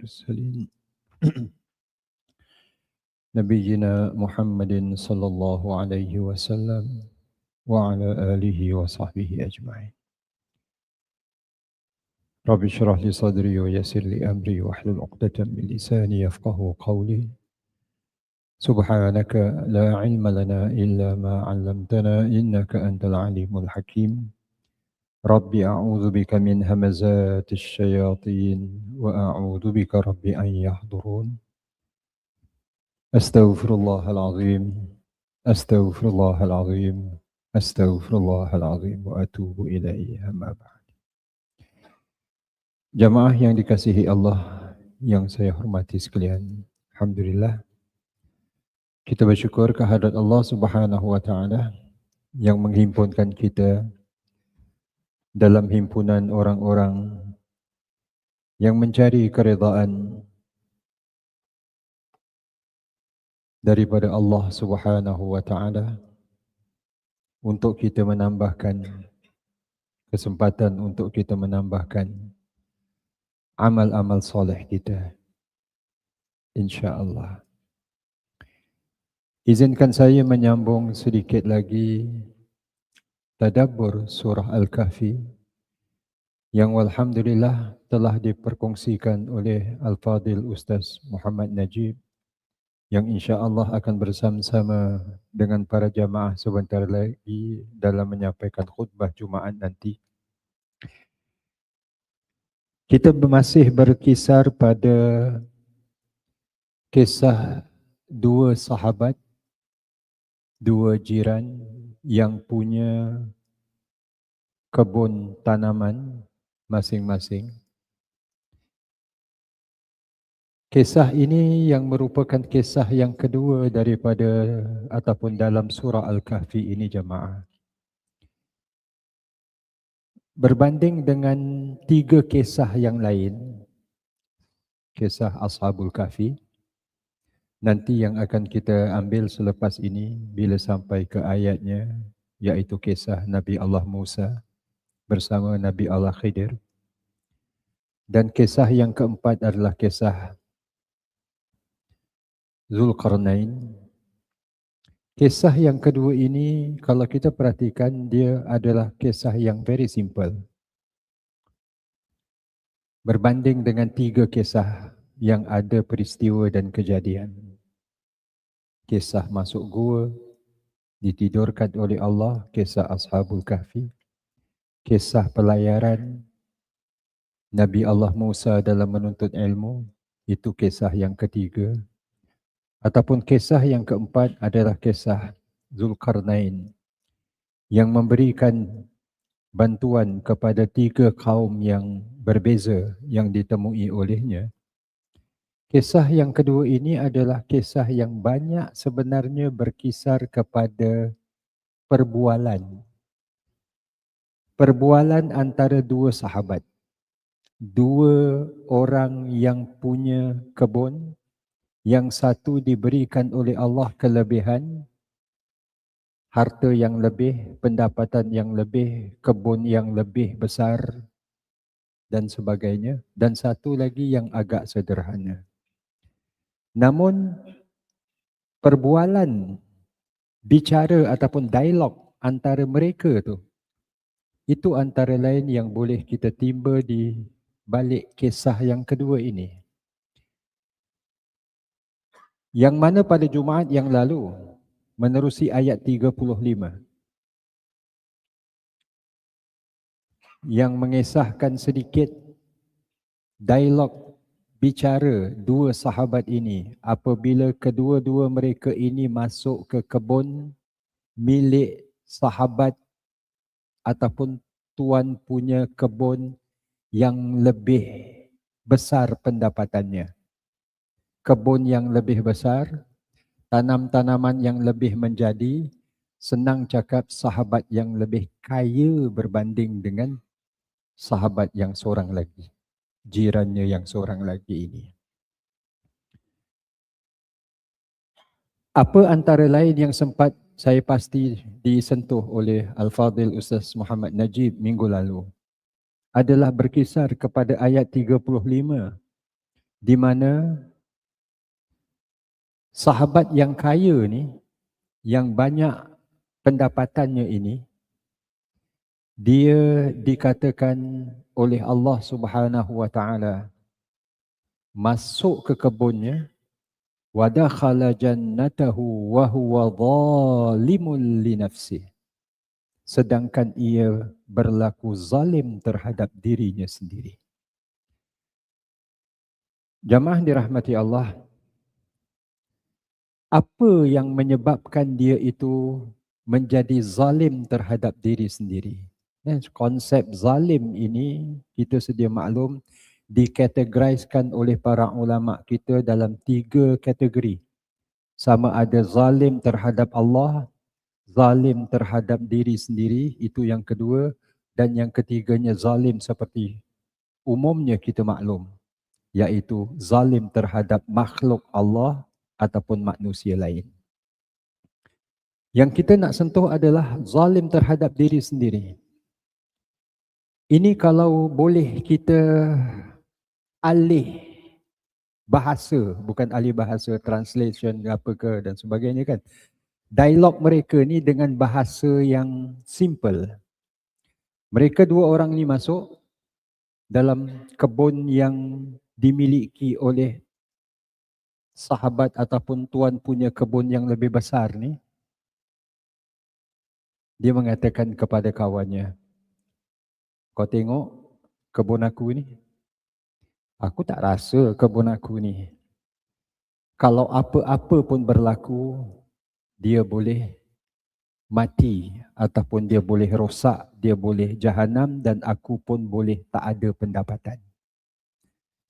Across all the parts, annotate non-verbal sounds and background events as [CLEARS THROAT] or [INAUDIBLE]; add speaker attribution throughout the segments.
Speaker 1: المرسلين. [CLEARS THROAT] نبينا محمد صلى الله عليه وسلم وعلى آله وصحبه أجمعين. رب اشرح لي صدري ويسر لي أمري واحلل عقدة من لساني يفقه قولي. سبحانك لا علم لنا إلا ما علمتنا إنك أنت العليم الحكيم. ربي أعوذ بك من همزات الشياطين وأعوذ بك ربي أن يحضرون أستغفر الله العظيم أستغفر الله العظيم أستغفر الله العظيم وأتوب إليه أما بعد Jamaah yang dikasihi Allah yang saya hormati sekalian. Alhamdulillah. Kita bersyukur kehadrat Allah Subhanahu wa taala yang menghimpunkan kita dalam himpunan orang-orang yang mencari keredaan daripada Allah Subhanahu wa taala untuk kita menambahkan kesempatan untuk kita menambahkan amal-amal soleh kita insya-Allah. Izinkan saya menyambung sedikit lagi tadabbur surah Al-Kahfi yang alhamdulillah telah diperkongsikan oleh Al-Fadil Ustaz Muhammad Najib yang insya-Allah akan bersama-sama dengan para jamaah sebentar lagi dalam menyampaikan khutbah Jumaat nanti. Kita masih berkisar pada kisah dua sahabat, dua jiran yang punya kebun tanaman masing-masing. Kisah ini yang merupakan kisah yang kedua daripada ataupun dalam surah Al-Kahfi ini jemaah. Berbanding dengan tiga kisah yang lain, kisah Ashabul Kahfi, nanti yang akan kita ambil selepas ini bila sampai ke ayatnya iaitu kisah Nabi Allah Musa bersama Nabi Allah Khidir. Dan kisah yang keempat adalah kisah Zulkarnain. Kisah yang kedua ini kalau kita perhatikan dia adalah kisah yang very simple. Berbanding dengan tiga kisah yang ada peristiwa dan kejadian kisah masuk gua ditidurkan oleh Allah, kisah Ashabul Kahfi, kisah pelayaran Nabi Allah Musa dalam menuntut ilmu, itu kisah yang ketiga. Ataupun kisah yang keempat adalah kisah Zulkarnain yang memberikan bantuan kepada tiga kaum yang berbeza yang ditemui olehnya Kisah yang kedua ini adalah kisah yang banyak sebenarnya berkisar kepada perbualan. Perbualan antara dua sahabat. Dua orang yang punya kebun. Yang satu diberikan oleh Allah kelebihan. Harta yang lebih, pendapatan yang lebih, kebun yang lebih besar dan sebagainya. Dan satu lagi yang agak sederhana. Namun perbualan bicara ataupun dialog antara mereka tu itu antara lain yang boleh kita timba di balik kisah yang kedua ini. Yang mana pada Jumaat yang lalu menerusi ayat 35 yang mengisahkan sedikit dialog bicara dua sahabat ini apabila kedua-dua mereka ini masuk ke kebun milik sahabat ataupun tuan punya kebun yang lebih besar pendapatannya. Kebun yang lebih besar, tanam-tanaman yang lebih menjadi, senang cakap sahabat yang lebih kaya berbanding dengan sahabat yang seorang lagi jirannya yang seorang lagi ini. Apa antara lain yang sempat saya pasti disentuh oleh Al-Fadhil Ustaz Muhammad Najib minggu lalu adalah berkisar kepada ayat 35 di mana sahabat yang kaya ni yang banyak pendapatannya ini dia dikatakan oleh Allah Subhanahu wa taala masuk ke kebunnya wa dakhala jannatahu wa huwa zalimun li nafsihi. Sedangkan ia berlaku zalim terhadap dirinya sendiri. Jamaah dirahmati Allah apa yang menyebabkan dia itu menjadi zalim terhadap diri sendiri Eh, konsep zalim ini kita sedia maklum dikategoriskan oleh para ulama kita dalam tiga kategori. Sama ada zalim terhadap Allah, zalim terhadap diri sendiri, itu yang kedua. Dan yang ketiganya zalim seperti umumnya kita maklum. Iaitu zalim terhadap makhluk Allah ataupun manusia lain. Yang kita nak sentuh adalah zalim terhadap diri sendiri. Ini kalau boleh kita alih bahasa, bukan alih bahasa translation apa ke dan sebagainya kan. Dialog mereka ni dengan bahasa yang simple. Mereka dua orang ni masuk dalam kebun yang dimiliki oleh sahabat ataupun tuan punya kebun yang lebih besar ni. Dia mengatakan kepada kawannya, kau tengok kebun aku ni. Aku tak rasa kebun aku ni. Kalau apa-apa pun berlaku, dia boleh mati ataupun dia boleh rosak, dia boleh jahanam dan aku pun boleh tak ada pendapatan.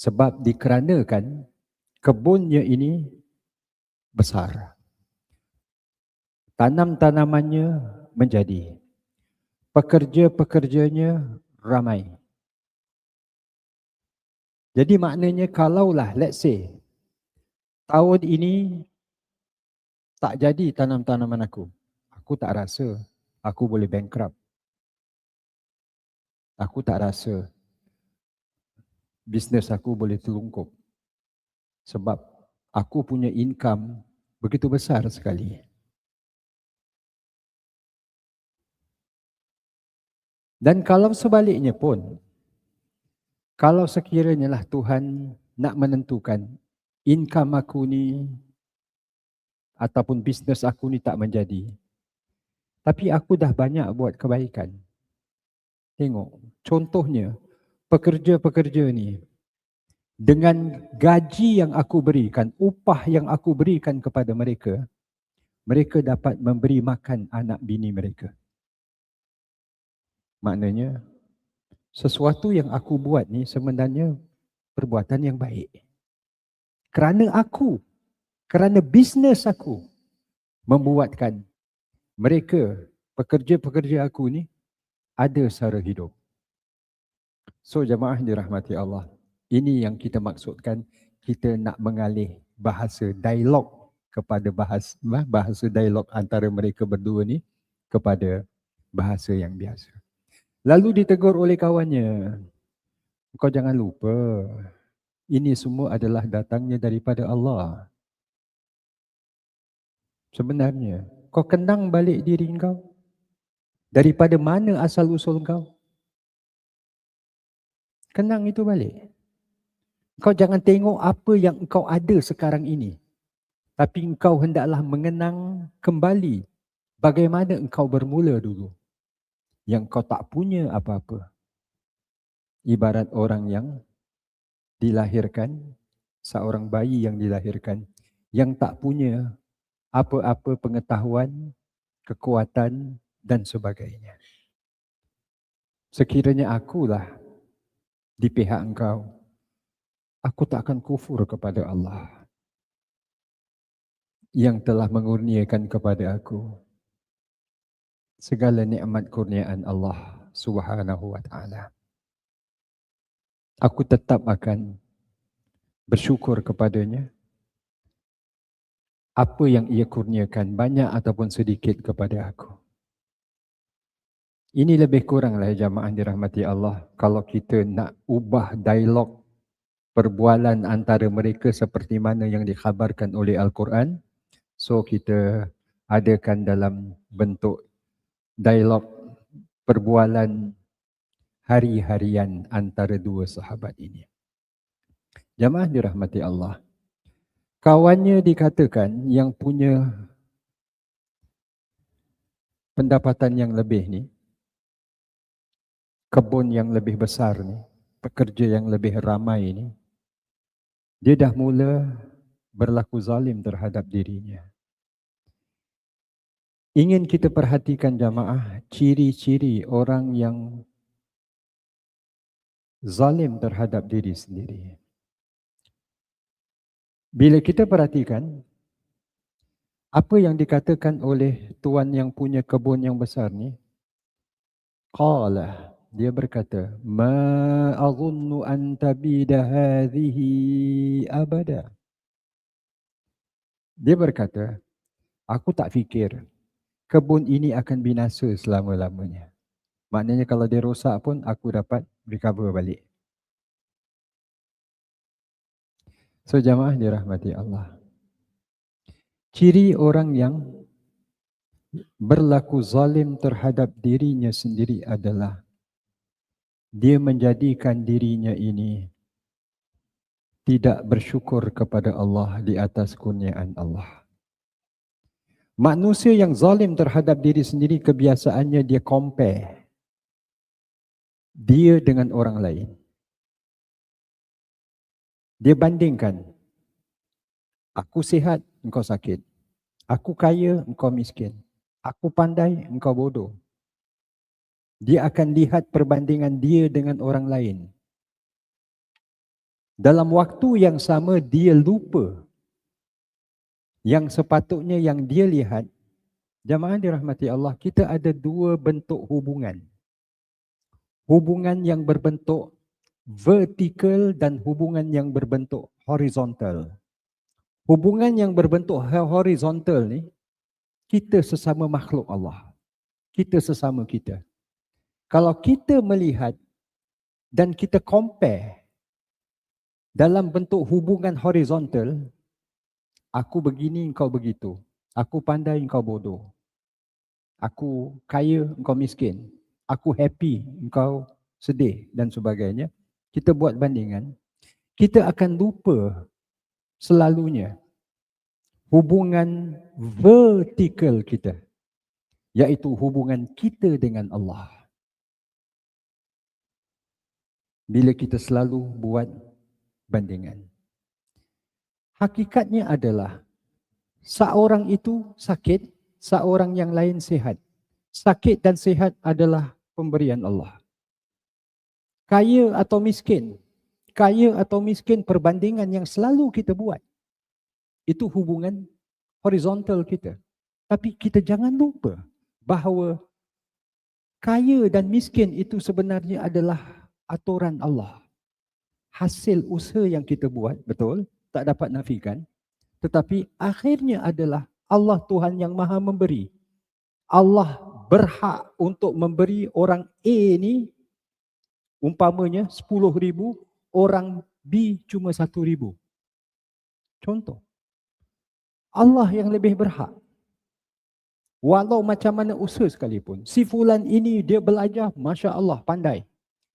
Speaker 1: Sebab dikeranakan kebunnya ini besar. Tanam-tanamannya menjadi. Pekerja-pekerjanya ramai. Jadi maknanya kalaulah let's say tahun ini tak jadi tanam-tanaman aku. Aku tak rasa aku boleh bankrupt. Aku tak rasa bisnes aku boleh terlungkup. Sebab aku punya income begitu besar sekali. Dan kalau sebaliknya pun, kalau sekiranya lah Tuhan nak menentukan income aku ni ataupun bisnes aku ni tak menjadi, tapi aku dah banyak buat kebaikan. Tengok, contohnya pekerja-pekerja ni dengan gaji yang aku berikan, upah yang aku berikan kepada mereka, mereka dapat memberi makan anak bini mereka. Maknanya sesuatu yang aku buat ni sebenarnya perbuatan yang baik. Kerana aku, kerana bisnes aku membuatkan mereka, pekerja-pekerja aku ni ada sara hidup. So jemaah dirahmati Allah, ini yang kita maksudkan kita nak mengalih bahasa dialog kepada bahasa bahasa dialog antara mereka berdua ni kepada bahasa yang biasa. Lalu ditegur oleh kawannya. Kau jangan lupa. Ini semua adalah datangnya daripada Allah. Sebenarnya, kau kenang balik diri kau? Daripada mana asal usul kau? Kenang itu balik. Kau jangan tengok apa yang kau ada sekarang ini. Tapi engkau hendaklah mengenang kembali bagaimana engkau bermula dulu yang kau tak punya apa-apa. Ibarat orang yang dilahirkan, seorang bayi yang dilahirkan, yang tak punya apa-apa pengetahuan, kekuatan dan sebagainya. Sekiranya akulah di pihak engkau, aku tak akan kufur kepada Allah yang telah mengurniakan kepada aku segala nikmat kurniaan Allah Subhanahu wa taala. Aku tetap akan bersyukur kepadanya apa yang ia kurniakan banyak ataupun sedikit kepada aku. Ini lebih kuranglah jamaah dirahmati Allah kalau kita nak ubah dialog perbualan antara mereka seperti mana yang dikhabarkan oleh Al-Quran. So kita adakan dalam bentuk dialog perbualan hari-harian antara dua sahabat ini. Jamaah dirahmati Allah. Kawannya dikatakan yang punya pendapatan yang lebih ni, kebun yang lebih besar ni, pekerja yang lebih ramai ni, dia dah mula berlaku zalim terhadap dirinya. Ingin kita perhatikan jamaah ciri-ciri orang yang zalim terhadap diri sendiri. Bila kita perhatikan apa yang dikatakan oleh tuan yang punya kebun yang besar ni, qala dia berkata ma azunnu an tabida hadhihi abada dia berkata aku tak fikir kebun ini akan binasa selama-lamanya. Maknanya kalau dia rosak pun aku dapat recover balik. So jamaah dirahmati Allah. Ciri orang yang berlaku zalim terhadap dirinya sendiri adalah dia menjadikan dirinya ini tidak bersyukur kepada Allah di atas kurniaan Allah. Manusia yang zalim terhadap diri sendiri kebiasaannya dia compare dia dengan orang lain. Dia bandingkan. Aku sihat, engkau sakit. Aku kaya, engkau miskin. Aku pandai, engkau bodoh dia akan lihat perbandingan dia dengan orang lain. Dalam waktu yang sama dia lupa yang sepatutnya yang dia lihat jamaah dirahmati Allah kita ada dua bentuk hubungan. Hubungan yang berbentuk vertikal dan hubungan yang berbentuk horizontal. Hubungan yang berbentuk horizontal ni kita sesama makhluk Allah. Kita sesama kita kalau kita melihat dan kita compare dalam bentuk hubungan horizontal, aku begini, engkau begitu. Aku pandai, engkau bodoh. Aku kaya, engkau miskin. Aku happy, engkau sedih dan sebagainya. Kita buat bandingan. Kita akan lupa selalunya hubungan vertikal kita. Iaitu hubungan kita dengan Allah. bila kita selalu buat bandingan. Hakikatnya adalah seorang itu sakit, seorang yang lain sihat. Sakit dan sihat adalah pemberian Allah. Kaya atau miskin, kaya atau miskin perbandingan yang selalu kita buat. Itu hubungan horizontal kita. Tapi kita jangan lupa bahawa kaya dan miskin itu sebenarnya adalah aturan Allah. Hasil usaha yang kita buat, betul, tak dapat nafikan. Tetapi akhirnya adalah Allah Tuhan yang maha memberi. Allah berhak untuk memberi orang A ni umpamanya 10 ribu, orang B cuma 1 ribu. Contoh. Allah yang lebih berhak. Walau macam mana usaha sekalipun. Si fulan ini dia belajar, Masya Allah pandai.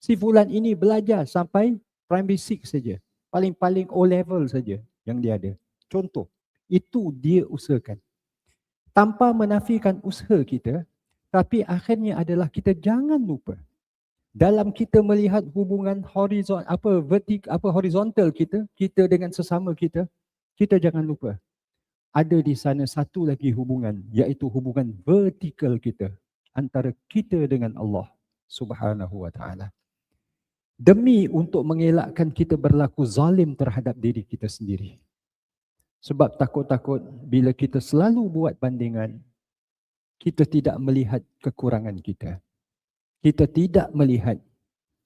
Speaker 1: Si fulan ini belajar sampai primary six saja. Paling-paling O level saja yang dia ada. Contoh, itu dia usahakan. Tanpa menafikan usaha kita, tapi akhirnya adalah kita jangan lupa dalam kita melihat hubungan horizon apa vertik apa horizontal kita, kita dengan sesama kita, kita jangan lupa ada di sana satu lagi hubungan iaitu hubungan vertikal kita antara kita dengan Allah Subhanahu wa taala demi untuk mengelakkan kita berlaku zalim terhadap diri kita sendiri. Sebab takut-takut bila kita selalu buat bandingan, kita tidak melihat kekurangan kita. Kita tidak melihat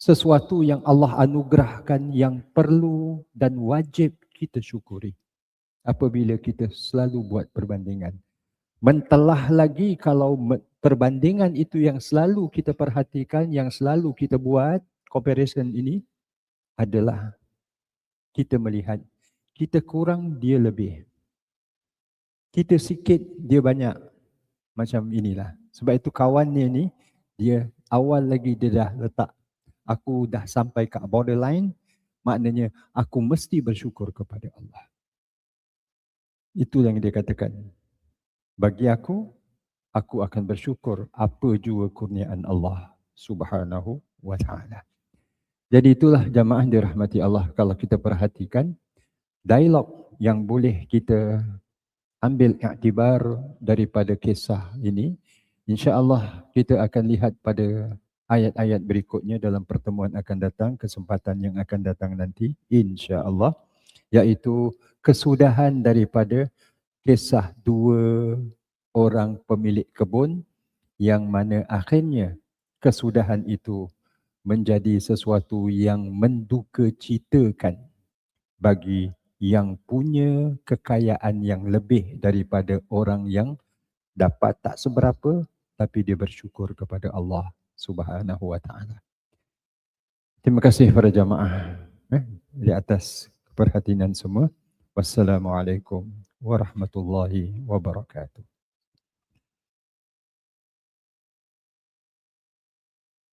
Speaker 1: sesuatu yang Allah anugerahkan yang perlu dan wajib kita syukuri. Apabila kita selalu buat perbandingan. Mentelah lagi kalau perbandingan itu yang selalu kita perhatikan, yang selalu kita buat, comparison ini adalah kita melihat kita kurang dia lebih. Kita sikit dia banyak. Macam inilah. Sebab itu kawan dia ni dia awal lagi dia dah letak aku dah sampai ke borderline maknanya aku mesti bersyukur kepada Allah. Itu yang dia katakan. Bagi aku aku akan bersyukur apa jua kurniaan Allah Subhanahu wa taala. Jadi itulah jamaah dirahmati Allah. Kalau kita perhatikan dialog yang boleh kita ambil iktibar daripada kisah ini insya-Allah kita akan lihat pada ayat-ayat berikutnya dalam pertemuan akan datang kesempatan yang akan datang nanti insya-Allah. Iaitu kesudahan daripada kisah dua orang pemilik kebun yang mana akhirnya kesudahan itu menjadi sesuatu yang menduka citakan bagi yang punya kekayaan yang lebih daripada orang yang dapat tak seberapa tapi dia bersyukur kepada Allah Subhanahu wa taala. Terima kasih para jamaah eh, di atas perhatian semua. Wassalamualaikum warahmatullahi wabarakatuh.